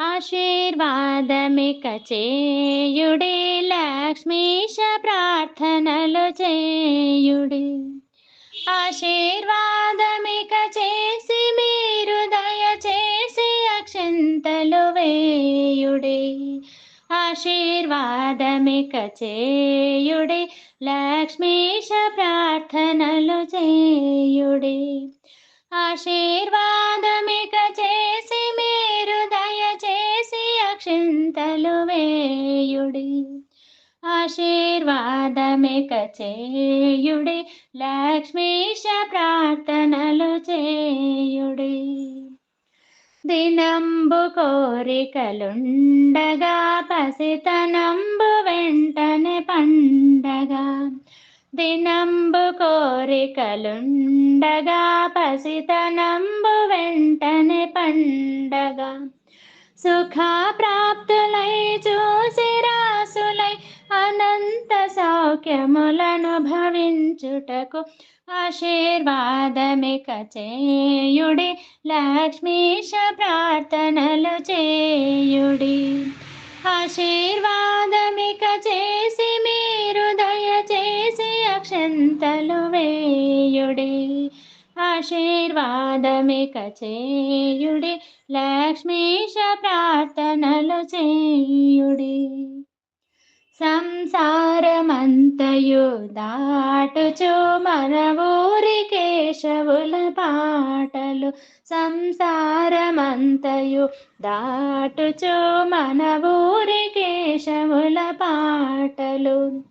ఆశీర్వాదమిక చేయుడే లక్ష్మీశ ప్రార్థనలు చేయుడి. ఆశీర్వాదమిక చేసి మీరు దయచేసి అక్షంతలు వేయుడి. ఆశీర్వాదమిక చేయుడి లక్ష్మీశ ప్రార్థనలు చేయుడి. ఆశీర్వాదమిక చే ఆశీర్వాదమిక చేయుడి లక్ష్మీశ ప్రార్థనలు చేయుడి. దినంబు కోరికలుండగా పసితనంబు వెంటనే పండగా. దినంబు కోరికలుండగా పసితనంబు వెంటనే పండగా. సుఖ ప్రాప్తు అనంత సౌఖ్యములను భవించుటకు ఆశీర్వాదమిక చేయుడి లక్ష్మీశ ప్రార్థనలు చేయుడి. ఆశీర్వాదమిక చేసి మీరు దయచేసి అక్షంతలు వేయుడి. ఆశీర్వాదమిక చేయుడి లక్ష్మీశ ప్రా సంసారమంతయు దాటుచు మన ఊరి కేశవుల పాటలు. సంసారమంతయు దాటుచు మన ఊరి కేశవుల పాటలు.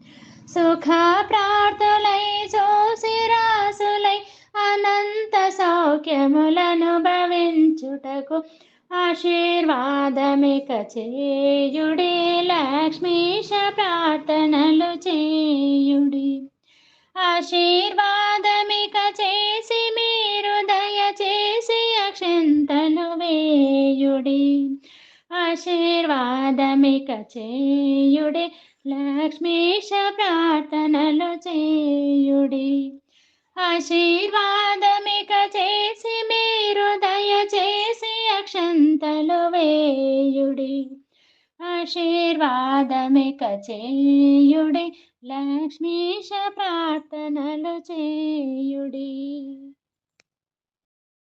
సుఖ ప్రార్థులై చూసి రాసులై అనంత సౌఖ్యములను భవించుటకు ఆశీర్వాదమిక చేయుడి లక్ష్మీశ ప్రార్థనలు చేయుడి. ఆశీర్వాదమిక చేసి మీరు దయచేసి అక్షంతలు వేయుడి. ఆశీర్వాదమిక చేయుడి లక్ష్మీశ ప్రార్థనలు చేయుడి. ఆశీర్వాద చింతలు వేయుడి ఆశీర్వాదమిక చేయుడి లక్ష్మీశ ప్రార్థనలు చేయుడి.